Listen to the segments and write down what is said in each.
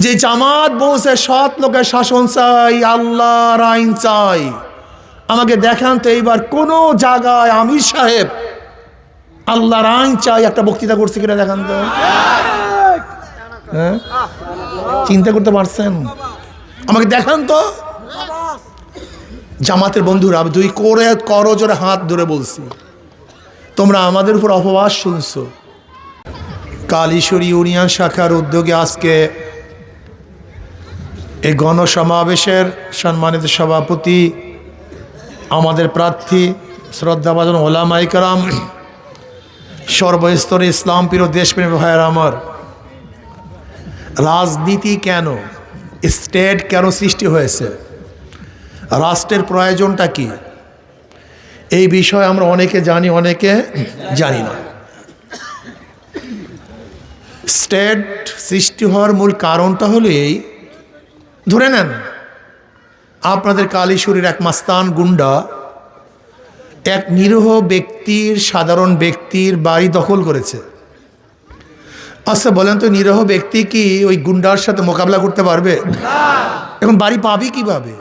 যে জামাত বসে সৎ লোকের শাসন চাই, আল্লাহর আইন চাই। আমাকে দেখান তো এইবার কোনো জায়গায় আমির সাহেব আল্লাহর আইন চাই, একটা বক্তৃতা করছে কিনা দেখান তো। হ্যাঁ? চিন্তা করতে পারছেন? আমাকে দেখান তো। জামাতের বন্ধুরা দুই করে করো জোরে হাত ধরে বলছি। তোমরা আমাদের উপর অপবাস শুনছো। কালীশ্বরী ইউনিয়ন শাখার উদ্যোগে আজকে এই গণসমাবেশের সম্মানিত সভাপতি, আমাদের প্রার্থী, শ্রদ্ধাভাজন ওলামাই কালাম সর্বস্তরে ইসলাম প্রিয় দেশপ্রেমী ভাইয়ের আমার, রাজনীতি কেন, স্টেট কেন সৃষ্টি হয়েছে, রাষ্ট্রের প্রয়োজনটা কি, এই বিষয়ে আমরা অনেকে জানি অনেকে জানি না। স্টেট সৃষ্টি হওয়ার মূল কারণটা হলো এই ধরে নেন, আপনাদের কালীশ্বরীর এক মাস্তান গুন্ডা, এক নিরীহ ব্যক্তির, সাধারণ ব্যক্তির বাড়ি দখল করেছে। আচ্ছা বলেন তো, নিরীহ ব্যক্তি কি ওই গুন্ডার সাথে মোকাবিলা করতে পারবে? এখন বাড়ি পাবে কীভাবে?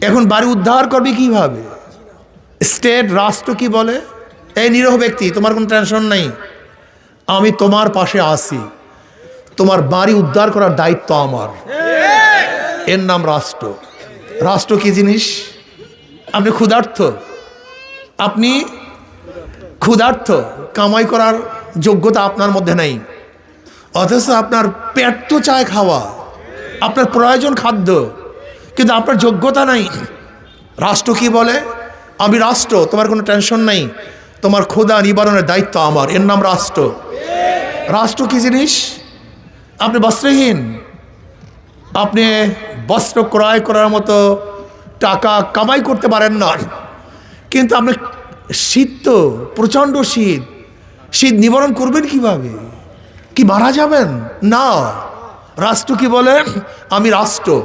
এখন বাড়ি উদ্ধার করবে কীভাবে? স্টেট, রাষ্ট্র কি বলে? এই নিরীহ ব্যক্তি, তোমার কোনো টেনশন নেই। আমি তোমার পাশে আসি তোমার বাড়ি উদ্ধার করার দায়িত্ব আমার। এর নাম রাষ্ট্র। রাষ্ট্র কি জিনিস? আপনি ক্ষুধার্থ আপনি ক্ষুধার্থ কামাই করার যোগ্যতা আপনার মধ্যে নাই। অথচ আপনার পেট তো চায় খাওয়া। আপনার প্রয়োজন খাদ্য। কিন্তু আপনার যোগ্যতা নাই। রাষ্ট্র কি বলে? আমি রাষ্ট্র, তোমার কোনো টেনশন নাই। তোমার ক্ষুধা নিবারণের দায়িত্ব আমার। এর নাম রাষ্ট্র। রাষ্ট্র কি জিনিস? আপনি বস্ত্রহীন। আপনি বস্ত্র ক্রয় করার মতো টাকা কামাই করতে পারেন না। কিন্তু আপনি শীত তো, প্রচণ্ড শীত। শীত নিবারণ করবেন কীভাবে? কি মারা যাবেন? না। রাষ্ট্র কি বলে? আমি রাষ্ট্র।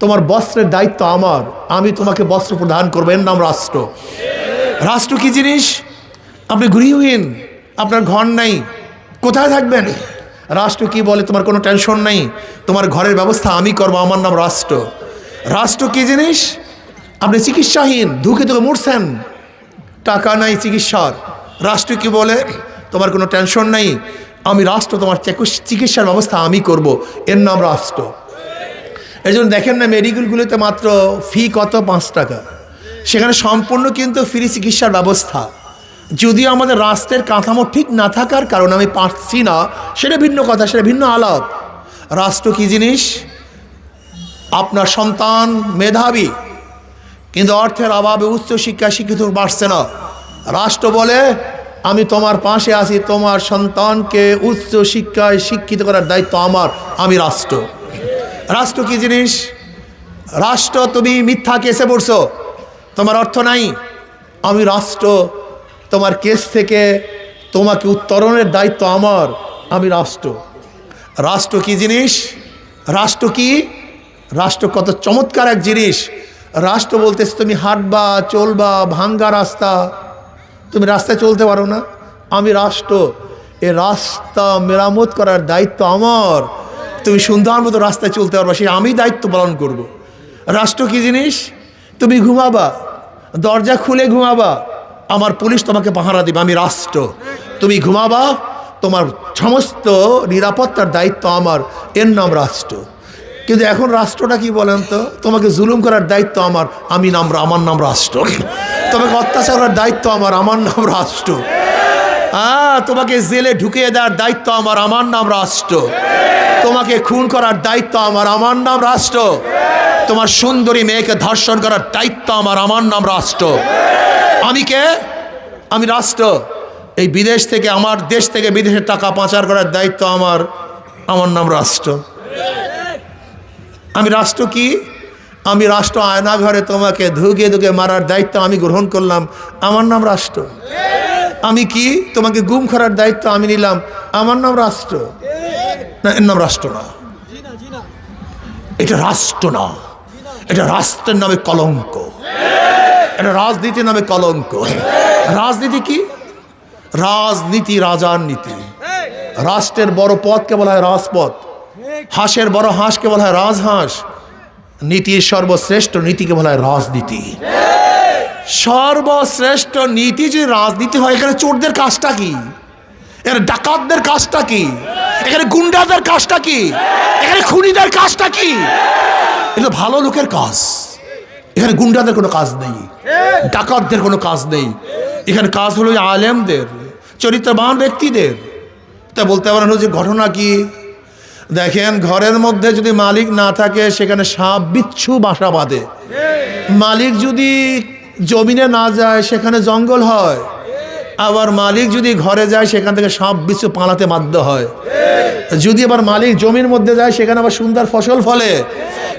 তোমার বস্ত্রের দায়িত্ব আমার। আমি তোমাকে বস্ত্র প্রদান করব। এর নাম রাষ্ট্র। রাষ্ট্র কি জিনিস? আপনি গৃহহীন। আপনার ঘর নাই। কোথায় থাকবেন? রাষ্ট্র কি বলে? তোমার কোনো টেনশন নেই? তোমার ঘরের ব্যবস্থা আমি করব, আমার নাম রাষ্ট্র। রাষ্ট্র কি জিনিস? আপনি চিকিৎসাহীন, ধুকে ধুকে মরছেন। টাকা নাই চিকিৎসার। রাষ্ট্র কি বলে? তোমার কোনো টেনশন নেই। আমি রাষ্ট্র, তোমার চিকিৎসার ব্যবস্থা আমি করব। এর নাম রাষ্ট্র। এই জন্য দেখেন না, মেডিকেলগুলোতে মাত্র ফি কত? পাঁচ টাকা। সেখানে সম্পূর্ণ কিন্তু ফ্রি চিকিৎসার ব্যবস্থা। যদিও আমাদের রাষ্ট্রের কাঠামো ঠিক না থাকার কারণে আমি পারছি না, সেটা ভিন্ন কথা, সেটা ভিন্ন আলাপ। রাষ্ট্র কী জিনিস? আপনার সন্তান মেধাবী, কিন্তু অর্থের অভাবে উচ্চ শিক্ষা শিক্ষিত বাড়ছে না। রাষ্ট্র বলে, আমি তোমার পাশে আছি, তোমার সন্তানকে উচ্চ শিক্ষায় শিক্ষিত করার দায়িত্ব আমার, আমি রাষ্ট্র। রাষ্ট্র কি জিনিস? রাষ্ট্র, তুমি মিথ্যা কেসে পড়ছো। তোমার অর্থ নাই। আমি রাষ্ট্র তোমার কেস থেকে তোমাকে উত্তরণের দায়িত্ব আমার, আমি রাষ্ট্র। রাষ্ট্র কি জিনিস? রাষ্ট্র কি? রাষ্ট্র কত চমৎকার এক জিনিস। রাষ্ট্র বলতেছে, তুমি হাঁটবা, চলবা, ভাঙ্গা রাস্তা। তুমি রাস্তায় চলতে পারো না। আমি রাষ্ট্র। এ রাস্তা মেরামত করার দায়িত্ব আমার। তুমি সুন্দর মতো রাস্তায় চলতে পারবা সে আমি দায়িত্ব পালন করব। রাষ্ট্র কি জিনিস? তুমি ঘুমাবা, দরজা খুলে ঘুমাবা আমার পুলিশ তোমাকে পাহারা দিবে, আমি রাষ্ট্র। তুমি ঘুমাবা, তোমার সমস্ত নিরাপত্তার দায়িত্ব আমার, এর নাম রাষ্ট্র। কিন্তু এখন রাষ্ট্রটা কি বলেন তো? তোমাকে জুলুম করার দায়িত্ব আমার, আমি নাম, আমার নাম রাষ্ট্র। তোমাকে অত্যাচার করার দায়িত্ব আমার আমার নাম রাষ্ট্র। হ্যাঁ তোমাকে জেলে ঢুকিয়ে দেওয়ার দায়িত্ব আমার আমার নাম রাষ্ট্র। তোমাকে খুন করার দায়িত্ব আমার আমার নাম রাষ্ট্র। তোমার সুন্দরী মেয়েকে ধর্ষণ করার দায়িত্ব আমার আমার নাম রাষ্ট্র। আমি কে? আমি রাষ্ট্র। এই বিদেশ থেকে, আমার দেশ থেকে বিদেশের টাকা পাচার করার দায়িত্ব আমার। আমার নাম রাষ্ট্র। আমি রাষ্ট্র কি? আমি রাষ্ট্র আয়না ঘরে তোমাকে ধুকে ধুকে মারার দায়িত্ব আমি গ্রহণ করলাম। আমার নাম রাষ্ট্র। আমি কি? তোমাকে গুম করার দায়িত্ব আমি নিলাম। আমার নাম রাষ্ট্র। না, এর নাম রাষ্ট্র না। এটা রাষ্ট্র না। এটা রাষ্ট্রের নামে কলঙ্ক। এটা রাজনীতির নামে কলঙ্ক। রাজনীতি কি? রাজনীতি রাজার নীতি রাষ্ট্রের বড় পথকে বলা হয় রাজপথ হাঁসের বড় হাঁসকে বলা হয় রাজহাঁস। নীতির সর্বশ্রেষ্ঠ নীতিকে বলা হয় রাজনীতি। সর্বশ্রেষ্ঠ নীতি যে রাজনীতি হয়, এখানে চোরদের কাজটা কি? এখানে ডাকাতদের কাজটা কি? এখানে গুন্ডাদের কাজটা কি? এখানে খুনিদের কাজটা কি? এটা ভালো লোকের কাজ। এখানে গুন্ডাদের কোনো কাজ নেই। ডাকাতদের কোনো কাজ নেই। এখানে কাজ হলো আলেমদের, চরিত্রবান ব্যক্তিদের। তা বলতে পারেন যে ঘটনা কি? দেখেন, ঘরের মধ্যে যদি মালিক না থাকে, সেখানে সাপ বিচ্ছু বাসা বাঁধে। মালিক যদি জমিনে না যায়, সেখানে জঙ্গল হয়। আবার মালিক যদি ঘরে যায়, সেখান থেকে সাপ বিচ্ছু পালাতে বাধ্য হয়। যদি আবার মালিক জমির মধ্যে যায়, সেখানে আবার সুন্দর ফসল ফলে।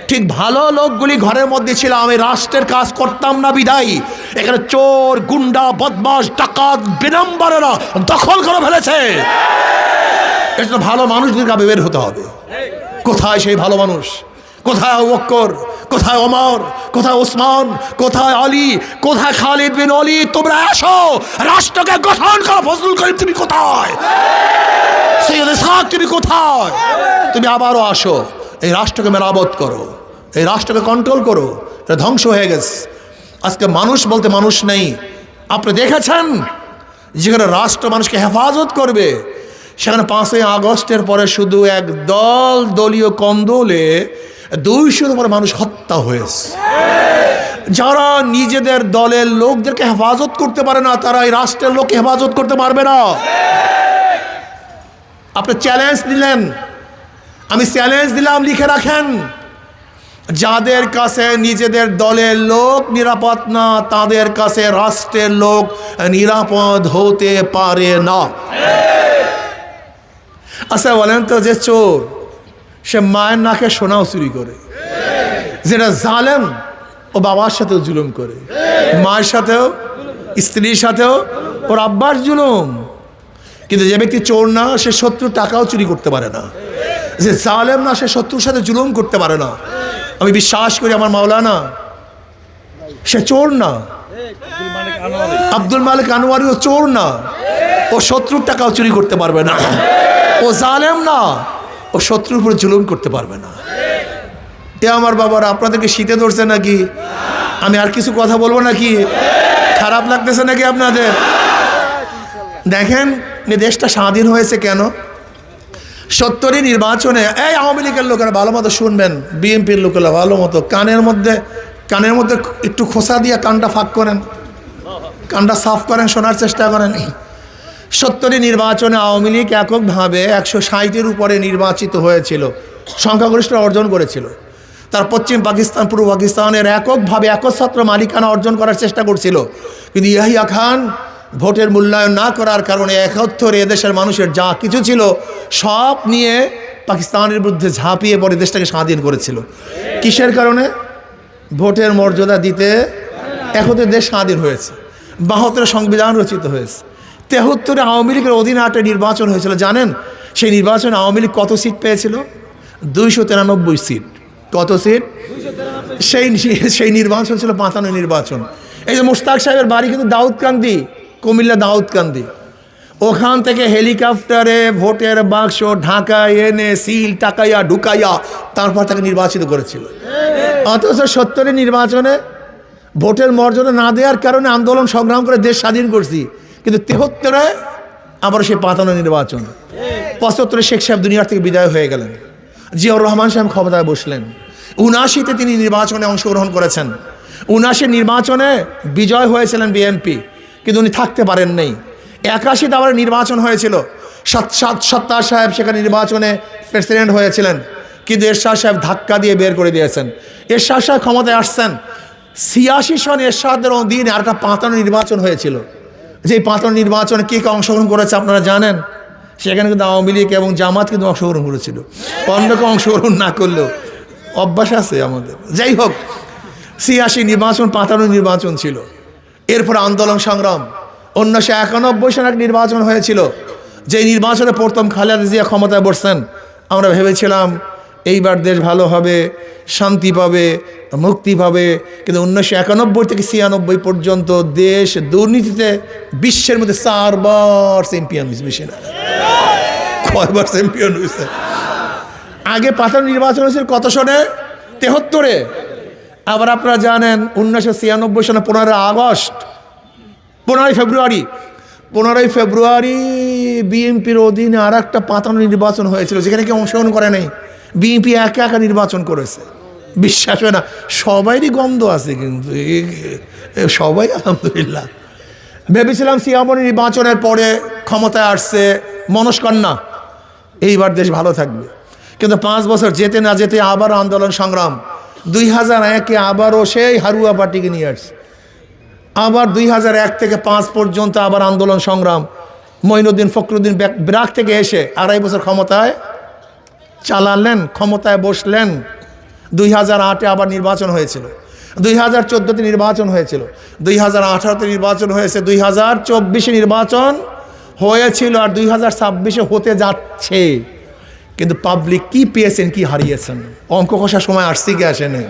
ঠিক ভালো লোকগুলি ঘরের মধ্যে ছিল, আমি রাষ্ট্রের কাজ করতাম না, বিদায়। এখানে চোর, গুন্ডা বদমাস ডাকাত বিনম্বরেরা দখল করে ফেলেছে। এটা ভালো মানুষদের কাবে বের হতে হবে। কোথায় সেই ভালো মানুষ? কোথায় অবক্কর কোথায় ওমর, কোথায় ওসমান, কোথায় আলী, কোথায় খালিদ বিন অলি? তোমরা আসো রাষ্ট্রকে গঠন করো, ফজলুল করিম, তুমি কোথায়? সৈয়দ ইসহাক, তুমি কোথায়? তুমি আবারও আসো, এই রাষ্ট্রকে মেরামত করো, এই রাষ্ট্রকে কন্ট্রোল করো, এটা ধ্বংস হয়ে গেছে। আজকে মানুষ বলতে মানুষ নেই। আপনি দেখেছেন? যেখানে রাষ্ট্র মানুষকে হেফাজত করবে, সেখানে পাঁচই আগস্টের পরে শুধু এক দল দলীয় কন্দলে দুইশোর উপরে মানুষ হত্যা হয়েছে। যারা নিজেদের দলের লোকদেরকে হেফাজত করতে পারে না, তারা এই রাষ্ট্রের লোককে হেফাজত করতে পারবে না। আপনি চ্যালেঞ্জ দিলেন আমি চ্যালেঞ্জ দিলাম, লিখে রাখেন। যাদের কাছে নিজেদের দলের লোক নিরাপদ না, তাদের কাছে রাষ্ট্রের লোক নিরাপদ হতে পারে না। আচ্ছা বলেন তো যে চোর। সে মায়ের নাকে সোনাও চুরি করে। যেটা জালেম ও বাবার সাথেও জুলুম করে। মায়ের সাথেও, স্ত্রীর সাথেও, ওর আব্বার জুলুম। কিন্তু যে ব্যক্তি চোর না, সে শত্রুর টাকাও চুরি করতে পারে না। যে জালেম না, সে শত্রুর সাথে জুলুম করতে পারে না। আমি বিশ্বাস করি আমার মাওলানা, সে চোর না। আব্দুল মালিক আনোয়ারি ও চোর না। ও শত্রুর টাকাও চুরি করতে পারবে না। ও জালেম না। ও শত্রুর উপরে জুলুম করতে পারবে না। এ আমার বাবারা, আপনাদেরকে শীতে ধরছে নাকি? আমি আর কিছু কথা বলব নাকি? খারাপ লাগতেছে নাকি আপনাদের? দেখেন দেশটা স্বাধীন হয়েছে কেন? সত্তরই নির্বাচনে, এই আওয়ামী লীগের লোকেরা ভালো মতো শুনবেন, বিএনপির লোকেরা ভালো মতো। কানের মধ্যে কানের মধ্যে একটু খোসা দিয়ে কানটা ফাঁক করেন। কানটা সাফ করেন, শোনার চেষ্টা করেন। সত্তরই নির্বাচনে আওয়ামী লীগ এককভাবে একশো ষাটের উপরে নির্বাচিত হয়েছিল সংখ্যাগরিষ্ঠ অর্জন করেছিল। তার পশ্চিম পাকিস্তান, পূর্ব পাকিস্তানের এককভাবে একচ্ছত্র মালিকানা অর্জন করার চেষ্টা করছিল। কিন্তু ইয়াহিয়া খান ভোটের মূল্যায়ন না করার কারণে একত্তরে এদেশের মানুষের যা কিছু ছিল, সব নিয়ে পাকিস্তানের বিরুদ্ধে ঝাঁপিয়ে পড়ে, দেশটাকে স্বাধীন করেছিল। কিসের কারণে? ভোটের মর্যাদা দিতে একত্রে দেশ স্বাধীন হয়েছে। বাহাত্তরে সংবিধান রচিত হয়েছে। তেহত্তরে আওয়ামী লীগের অধীনে একটা নির্বাচন হয়েছিল, জানেন? সেই নির্বাচনে আওয়ামী লীগ কত সিট পেয়েছিল? দুইশো তিরানব্বই সিট। কত সিট? সেই সেই নির্বাচন ছিল পাঁচানো নির্বাচন। এই যে মোস্তাক সাহেবের বাড়ি কিন্তু দাউদকান্দি কুমিল্লা দাউদকান্দি ওখান থেকে হেলিকপ্টারে, ভোটের বাক্স, ঢাকায় এনে সিল টাকাইয়া, ঢুকাইয়া তারপর তাকে নির্বাচিত করেছিল। অথচ সত্তরের নির্বাচনে ভোটের মর্যাদা না দেওয়ার কারণে আন্দোলন সংগ্রাম করে দেশ স্বাধীন করছি। কিন্তু তেহত্তরে আবার সেই পাতানো নির্বাচন। পঁচাত্তরে শেখ সাহেব দুনিয়ার থেকে বিদায় হয়ে গেলেন। জিয়াউর রহমান সাহেব ক্ষমতায় বসলেন। উনাশিতে তিনি নির্বাচনে অংশগ্রহণ করেছেন। উনাশি নির্বাচনে বিজয় হয়েছিলেন বিএনপি, কিন্তু উনি থাকতে পারেন নাই একাশিতে আবার নির্বাচন হয়েছিল। সত্তার সাহেব সেখানে নির্বাচনে প্রেসিডেন্ট হয়েছিলেন। কিন্তু এরশাদ সাহেব ধাক্কা দিয়ে বের করে দিয়েছেন। এরশাদ সাহেব ক্ষমতায় আসছেন। ছিয়াশি সন এরশাদের দিন আর একটা পাতানো নির্বাচন হয়েছিল। যে পাতানো নির্বাচনে কে কে অংশগ্রহণ করেছে আপনারা জানেন? সেখানে কিন্তু আওয়ামী লীগ এবং জামাত কিন্তু অংশগ্রহণ করেছিল। অন্য কেউ অংশগ্রহণ না করলেও অভ্যাস আছে আমাদের। যাই হোক, ছিয়াশি নির্বাচন পাতানো নির্বাচন ছিল। এরপর আন্দোলন সংগ্রাম। উনিশশো একানব্বই সালে নির্বাচন হয়েছিল। যে নির্বাচনে প্রথম খালেদা জিয়া ক্ষমতায় বসছেন আমরা ভেবেছিলাম এইবার দেশ ভালো হবে, শান্তি পাবে, মুক্তি পাবে। কিন্তু উনিশশো একানব্বই থেকে ছিয়ানব্বই পর্যন্ত দেশ দুর্নীতিতে বিশ্বের মধ্যে চারবার চ্যাম্পিয়ন হয়েছে বেশি না কয়বার চ্যাম্পিয়ন হয়েছে? আগে পাতানো নির্বাচন হয়েছিল কত সনে? তেহত্তরে। আবার আপনারা জানেন, উনিশশো ছিয়ানব্বই সনে পনেরোই আগস্ট, পনেরোই ফেব্রুয়ারি। পনেরোই ফেব্রুয়ারি বিএনপির অধীনে আর একটা পাতানো নির্বাচন হয়েছিল, যেখানে কেউ অংশগ্রহণ করে নাই। বিএনপি একা একা নির্বাচন করেছে। বিশ্বাস হয় না, সবাইরই গন্ধ আছে কিন্তু সবাই আলহামদুলিল্লাহ। ভেবেছিলাম সিয়ামনি নির্বাচনের পরে ক্ষমতায় আসছে মনস্কন্যা এইবার দেশ ভালো থাকবে। কিন্তু পাঁচ বছর যেতে না যেতে আবার আন্দোলন সংগ্রাম। দুই হাজার একে আবারও সেই হারুয়া পার্টিকে নিয়ে আসছে। আবার দুই হাজার এক থেকে পাঁচ পর্যন্ত আবার আন্দোলন সংগ্রাম। মঈনুদ্দিন ফখরুদ্দিন ব্রাক থেকে এসে আড়াই বছর ক্ষমতায় চালালেন, ক্ষমতায় বসলেন। দুই হাজার আটে আবার নির্বাচন হয়েছিল। দুই হাজার চোদ্দোতে নির্বাচন হয়েছিল। দুই হাজার আঠারোতে নির্বাচন হয়েছে। দুই হাজার চব্বিশে নির্বাচন হয়েছিল আর দুই হাজার ছাব্বিশে হতে যাচ্ছে। কিন্তু পাবলিক কি পেয়েছেন, কি হারিয়েছেন? অঙ্ক কষার সময় আসছে কি আসেনি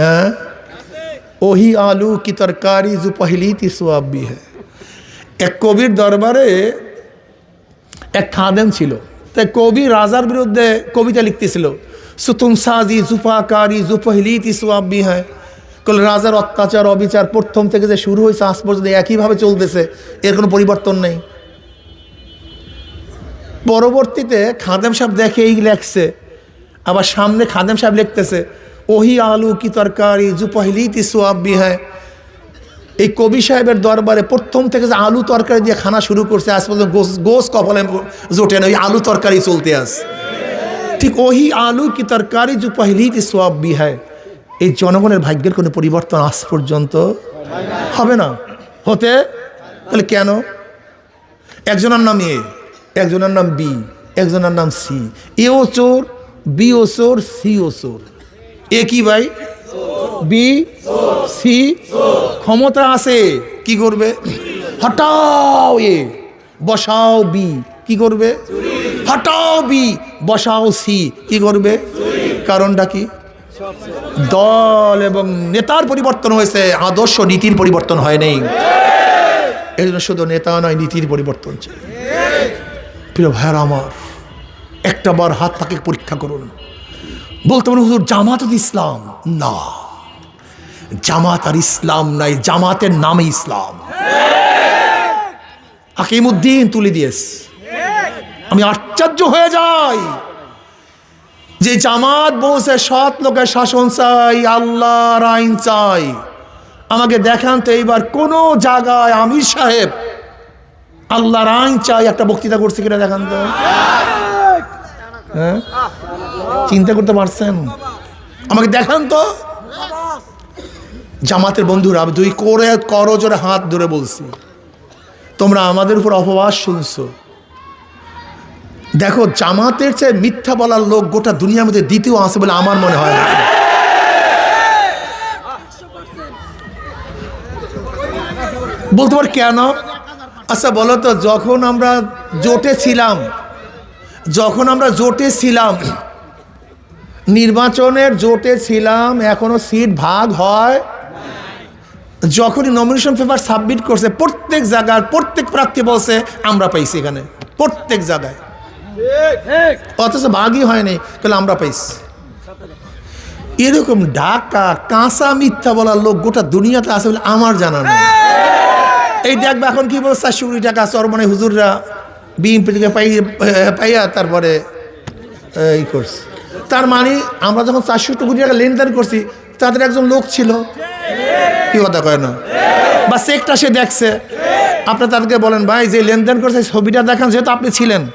হ্যাঁ? ওহি আলু কি তরকারি, জু পহলি তি সোয়াবি হ্যাঁ এক কবির দরবারে এক খাদেম ছিল। তাই কবি রাজার বিরুদ্ধে কবিতা লিখতেছিল সুতুম সাজি জুপাকারি জুপহলি তি সোয়াবি হ্যাঁ। কল রাজার অত্যাচার, অবিচার প্রথম থেকে যে শুরু হয়েছে, আজ পর্যন্ত একইভাবে চলতেছে, এর কোনো পরিবর্তন নেই। পরবর্তীতে খাদেম সাহেব দেখে এই লেখছে, আবার সামনে খাদেম সাহেব লিখতেছে, ওহি আলু কি তরকারি জুপহলি তি সোয়াবি হ্যাঁ। এই কবি সাহেবের দরবারে প্রথম থেকে যে আলু তরকারি দিয়ে খানা শুরু করছে, আজ পর্যন্ত গোস গোস কপালে জোটে না, ওই আলু তরকারি চলতে আস ঠিক ওহি আলু কি তরকারি যে পহলি তি সোয়াবি হয়। এই জনগণের ভাগ্যের কোনো পরিবর্তন আজ পর্যন্ত হবে না। হতে? তাহলে কেন? একজনের নাম এ, একজনের নাম বি, একজনের নাম সি। এ ও চোর, বি ও চোর, সি ও চোর। এ কি ভাই? বি সি ক্ষমতা আছে। কি করবে? হটাও এ বসাও বি। কি করবে? হটাও বি বসাও সি। কি করবে? কারণটা কি? দল এবং নেতার পরিবর্তন হয়েছে। আদর্শ নীতির পরিবর্তন হয় নেই। এই জন্য শুধু নেতা নয় নীতির পরিবর্তন চাই। প্রিয় ভাইয়ার আমার একটা বার হাত তাকে পরীক্ষা করুন। বলতে পারেন হুজুর জামাত ইসলাম না। জামাত আর ইসলাম নাই, জামাতের নামে ইসলাম। হাকিমুদ্দিন তুলে দিয়েস। আমি আশ্চর্য হয়ে যাই যে জামাত বসে সৎ লোকের শাসন চাই, আল্লাহর আইন চাই। আমাকে দেখান তো এইবার কোনো জায়গায় আমির সাহেব আল্লাহর আইন চাই, একটা বক্তৃতা করছে কিনা দেখান তো। হ্যাঁ? চিন্তা করতে পারছেন? আমাকে দেখান তো। জামাতের বন্ধুরা দুই করে, করো জোরে হাত ধরে বলছি। তোমরা আমাদের উপর অপবাস শুনছো। দেখো, জামাতের চেয়ে মিথ্যা বলার লোক গোটা দুনিয়ার মধ্যে দ্বিতীয় আছে বলে আমার মনে হয় না। বলতে পার কেন? আচ্ছা বলো তো, যখন আমরা জোটে ছিলাম, যখন আমরা জোটে ছিলাম, নির্বাচনের জোটে ছিলাম, এখনও সিট ভাগ হয় যখনই নমিনেশন পেপার সাবমিট করছে, প্রত্যেক জায়গার প্রত্যেক প্রার্থী বলছে, আমরা পাইছি এখানে। প্রত্যেক জায়গায়। অথচ ভাগই হয়নি তাহলে আমরা পাইছি। এরকম ঢাকা কাঁচা মিথ্যা বলার লোক গোটা দুনিয়াতে আছে বলে আমার জানা নেই। এই দেখবে এখন কি বলছে চারশো টাকা চরমনে হুজুররা বিএনপি থেকে পাই, পাইয়া তারপরে, এই করছে। তার মানে আমরা যখন চারশো কোটি টাকা লেনদেন করছি, তাদের একজন লোক ছিল। কি কথা কয় না? বা চেকটা সে দেখছে। আপনি তাদেরকে বলেন, ভাই, যে লেনদেন করছে ছবিটা দেখান, যেহেতু আপনি ছিলেন।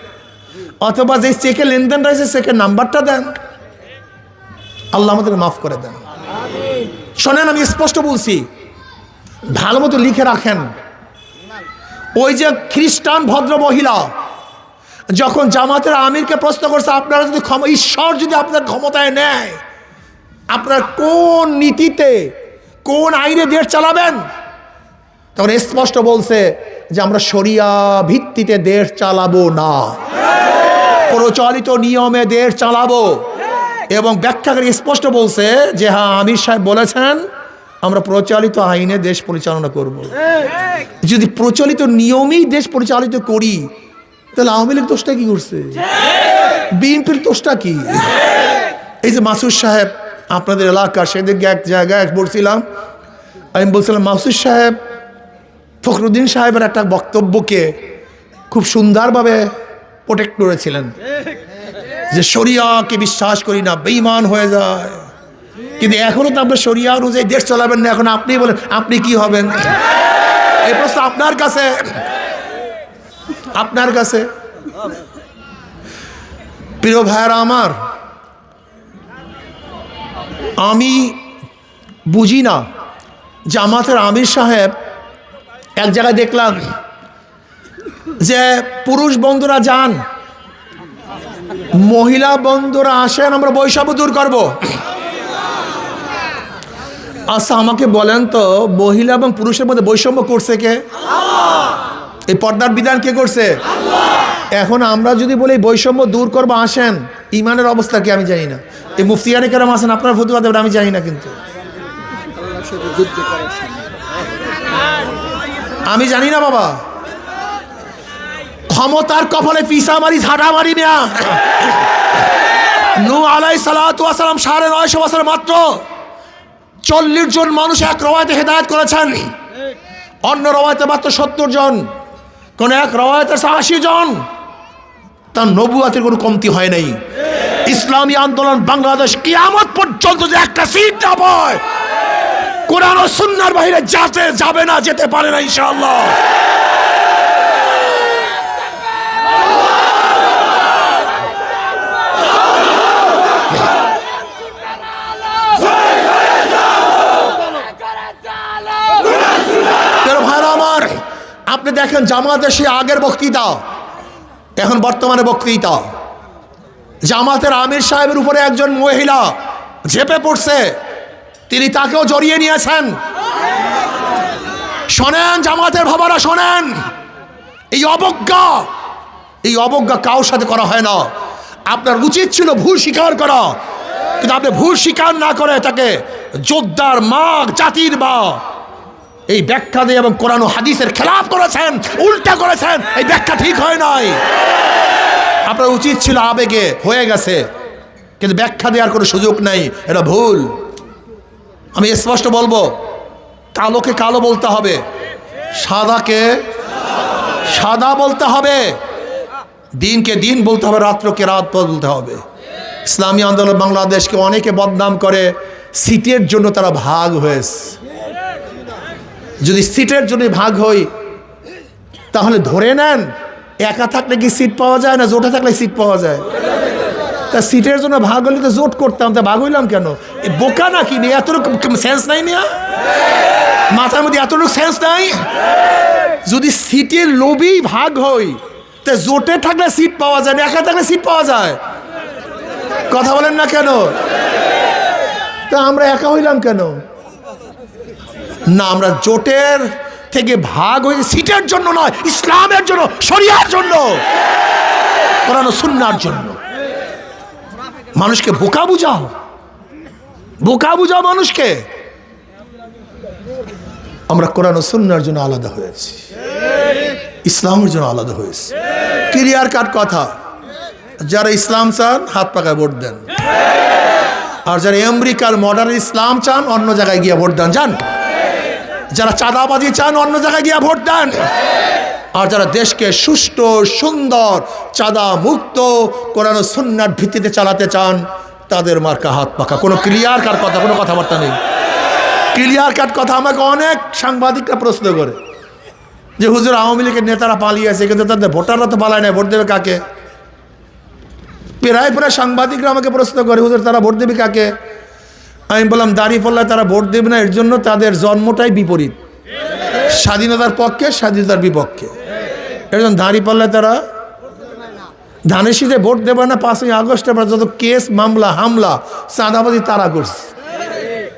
অথবা যে চেকে লেনদেন রয়েছে, চেকের নাম্বারটা দেন। আল্লাহ আমাদেরকে মাফ করে দেন। শোনেন, আমি স্পষ্ট বলছি। ভালো মতো লিখে রাখেন। ওই যে খ্রিস্টান ভদ্র মহিলা, যখন জামাতের আমিরকে প্রশ্ন করছে, আপনারা যদি ক্ষম, ঈশ্বর যদি আপনার ক্ষমতায় নেয়, আপনার কোন নীতিতে কোন আইনে দেশ চালাবেন? তখন স্পষ্ট বলছে যে আমরা শরিয়া ভিত্তিতে দেশ চালাবো না। প্রচলিত নিয়মে দেশ চালাবো। এবং ব্যাখ্যাকারী স্পষ্ট বলছে যে হ্যাঁ আমির সাহেব বলেছেন, আমরা প্রচলিত আইনে দেশ পরিচালনা করব। যদি প্রচলিত নিয়মেই দেশ পরিচালিত করি, তাহলে আওয়ামী লীগ দোষটা কি করছে? বিএনপির দোষটা কি? এই যে মাসুদ সাহেব আপনাদের এলাকা সেদিকে এক জায়গায় বলছিলাম, আমি বলছিলাম মাসুদ সাহেব, ফখরুদ্দিন সাহেবের একটা বক্তব্যকে খুব সুন্দরভাবে প্রোটেক্ট করেছিলেন। যে শরিয়াকে বিশ্বাস করি না বেইমান হয়ে যায়। কিন্তু এখনও তো আপনার শরিয়া অনুযায়ী দেশ চলাবেন না, এখন আপনি বলেন, আপনি কি হবেন? এই প্রশ্ন আপনার কাছে আপনার কাছে। প্রিয় ভাইয়ারা আমার আমি বুঝি না। জামাতের আমির সাহেব এক জায়গায় দেখলাম যে পুরুষ বন্ধুরা যান, মহিলা বন্ধুরা আসেন, আমরা বৈষম্য দূর করব। আচ্ছা আমাকে বলেন তো, মহিলা এবং পুরুষের মধ্যে বৈষম্য করছে কে? এই পর্দার বিধান কে করছে? এখন আমরা যদি বলি বৈষম্য দূর করব, আসেন। ইমানের অবস্থা কি আমি জানি না। এই মুফতিয়ানে কেরাম আসেন আপনার ফতুয়া দেবেন, আমি জানি না কিন্তু। আমি জানি না বাবা। ক্ষমতার কপালে পিসা মারি, ঝাঁটা মারি না। নু আলাই সালাম সাড়ে নয়শো বছর মাত্র চল্লিশ জন মানুষ এক রওয়ায়তে হেদায়ত করেছেন। অন্য রওয়ায়তে মাত্র সত্তর জন, কোন এক রওয়ায়তে আশি জন। তার নবুয়াতের কোনো কমতি হয় নাই। ইসলামী আন্দোলন বাংলাদেশ কিয়ামত পর্যন্ত যে একটা সিট না পায়, কোরআন সুন্নার বাইরে যাতে যাবে না, যেতে পারে না ইনশাআল্লাহ। আপনি দেখেন জামাতের সে আগের বক্তৃতা। এখন বর্তমানে বক্তৃতা। জামাতের আমির সাহেবের উপরে একজন মহিলা ঝেপে পড়ছে। তিনি তাকেও জড়িয়ে নিয়েছেন। শোনেন জামাতের ভাবারা, শোনেন। এই অবজ্ঞা এই অবজ্ঞা কারোর সাথে করা হয় না। আপনার উচিত ছিল ভুল স্বীকার করা। কিন্তু আপনি ভুল স্বীকার না করে তাকে যোদ্ধার মা জাতির মা এই ব্যাখ্যা দিয়ে এবং কোরআন হাদিসের খেলাপ করেছেন, উল্টা করেছেন, এই ব্যাখ্যা ঠিক হয় নাই। আপনার উচিত ছিল আবেগে, হয়ে গেছে। কিন্তু ব্যাখ্যা দেওয়ার কোনো সুযোগ নাই, এটা ভুল। আমি স্পষ্ট বলব, কালোকে কালো বলতে হবে, সাদাকে সাদা বলতে হবে, দিনকে দিন বলতে হবে, রাত্রকে রাত বলতে হবে। ইসলামী আন্দোলন বাংলাদেশকে অনেকে বদনাম করে, সিটের জন্য তারা ভাগ হয়েছে। যদি সিটের জন্য ভাগ হই তাহলে ধরে নেন, একা থাকলে কি সিট পাওয়া যায় না জোটে থাকলে সিট পাওয়া যায়? তা সিটের জন্য ভাগ হলে তো জোট করতাম, তা ভাগ হইলাম কেন? বোকা নাকি নেই এতটুকু সেন্স নাই মিয়া মাথার মধ্যে এতটুকু সেন্স নাই? যদি সিটের লোভেই ভাগ হই তা জোটে থাকলে সিট পাওয়া যায় না, একা থাকলে সিট পাওয়া যায়? কথা বলেন না কেন? তা আমরা একা হইলাম কেন? না, আমরা জোটের থেকে ভাগ হয়ে সিটের জন্য নয়, ইসলামের জন্য, শরিয়ার জন্য ও সুন্নার জন্য। মানুষকে বোকা বুঝাও। বোকা বুঝাও মানুষকে। আমরা কোরআন সুন্নার জন্য আলাদা হয়েছি। ইসলামের জন্য আলাদা হয়েছি। ক্লিয়ার কাট কথা। যারা ইসলাম চান, হাত পাকায় ভোট দেন। আর যারা আমেরিকার মডার্ন ইসলাম চান, অন্য জায়গায় গিয়ে ভোট দেন, যান। যারা চাঁদাবাজি চান, অন্য জায়গায় গিয়ে ভোট দেন। আর যারা দেশকে সুষ্ঠু সুন্দর চাঁদা মুক্ত কোরআন সুন্নার ভিত্তিতে চালাতে চান, তাদের মার্কা হাত পাকা। কোনো ক্লিয়ার কার কথা, কোনো কথাবার্তা নেই। ক্লিয়ার কাট কথা আমাকে অনেক সাংবাদিকরা প্রশ্ন করে। যে হুজুর আওয়ামী লীগের নেতারা পালিয়েছে, কিন্তু তাদের ভোটাররা তো পালায় না ভোট দেবে কাকে? প্রায় প্রায় সাংবাদিকরা আমাকে প্রশ্ন করে, হুজুর, তারা ভোট দেবে কাকে? আমি বললাম দাঁড়িয়ে তারা ভোট দেবে না, এর জন্য তাদের জন্মটাই বিপরীত। স্বাধীনতার পক্ষে, স্বাধীনতার বিপক্ষে। এর জন্য দাঁড়িয়ে তারা ধানের শীতে ভোট দেবে না, পাঁচই আগস্টে পর যত কেস, মামলা, হামলা, চাঁদাবাজি, তারা করছে।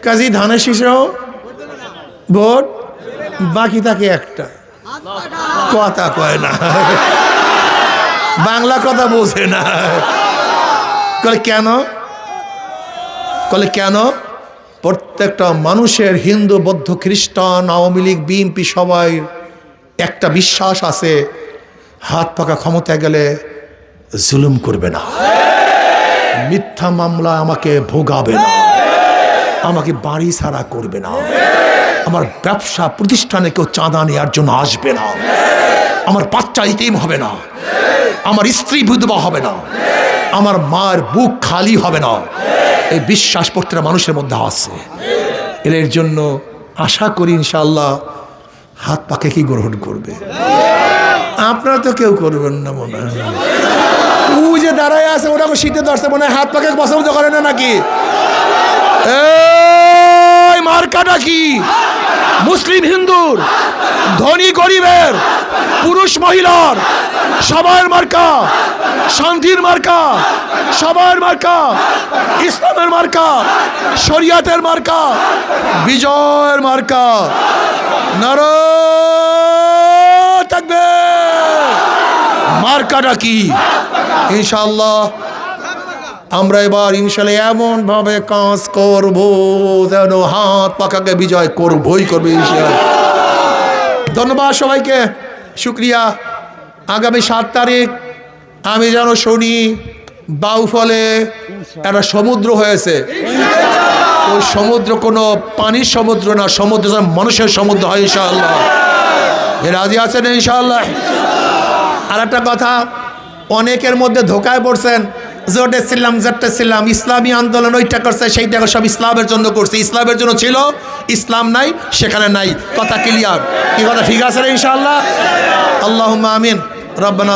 কাজী ধানের শীষেও ভোট বাকি থাকে একটা। কথা কয় না। বাংলা কথা বোঝে না। কলে কেন? কলে কেন? প্রত্যেকটা মানুষের হিন্দু, বৌদ্ধ, খ্রিস্টান, আওয়ামী লীগ বিএনপি সবাই একটা বিশ্বাস আছে, হাত পাকা ক্ষমতায় গেলে জুলুম করবে না। মিথ্যা মামলা আমাকে ভোগাবে না। আমাকে বাড়ি ছাড়া করবে না। আমার ব্যবসা প্রতিষ্ঠানে কেউ চাঁদা নেওয়ার জন্য আসবে না। আমার বাচ্চা ইতিম হবে না। আমার স্ত্রী বিধবা হবে না। আমার মার বুক খালি হবে না। এই বিশ্বাস প্রত্যেকটা মানুষের মধ্যে আছে। এর জন্য আশা করি ইনশাল্লাহ হাত পাকে কি গ্রহণ করবে? আপনারা তো কেউ করবেন না মনে হয়। যে দাঁড়ায় আছে আমার শীতে ধরছে, মনে হয় হাত পাকে পছন্দ করে না নাকি? মার্কাটা কি? মুসলিম হিন্দুর, ধনী গরিবের পুরুষ মহিলার, সবার মার্কা, শান্তির মার্কা, সবার মার্কা, ইসলামের মার্কা, শরিয়াতের মার্কা, বিজয়ের মার্কা। নর থাকবে। মার্কাটা কি? ইনশাল্লাহ আমরা এবার ইনশাল্লাহ এমনভাবে কাজ করব যেন হাত পাকাকে বিজয় করবই করবে ইনশাল্লাহ ধন্যবাদ সবাইকে। শুক্রিয়া। আগামী সাত তারিখ আমি যেন শুনি, বাউফলে একটা সমুদ্র হয়েছে। ওই সমুদ্র কোনো পানির সমুদ্র না, সমুদ্র মানুষের সমুদ্র হয় ইনশাআল্লাহ। এ রাজি আছেন ইনশাআল্লাহ? আর একটা কথা, অনেকের মধ্যে ধোকায় পড়ছেন। জোটে ছিলাম জোটে ছিলাম। ইসলামী আন্দোলন ওইটা করছে, সেইটা সব ইসলামের জন্য করছে। ইসলামের জন্য ছিল, ইসলাম নাই, সেখানে নাই। কথা ক্লিয়ার কি কথা ঠিক আছে ইনশাআল্লাহ? আল্লাহ আমিন। রব্বানা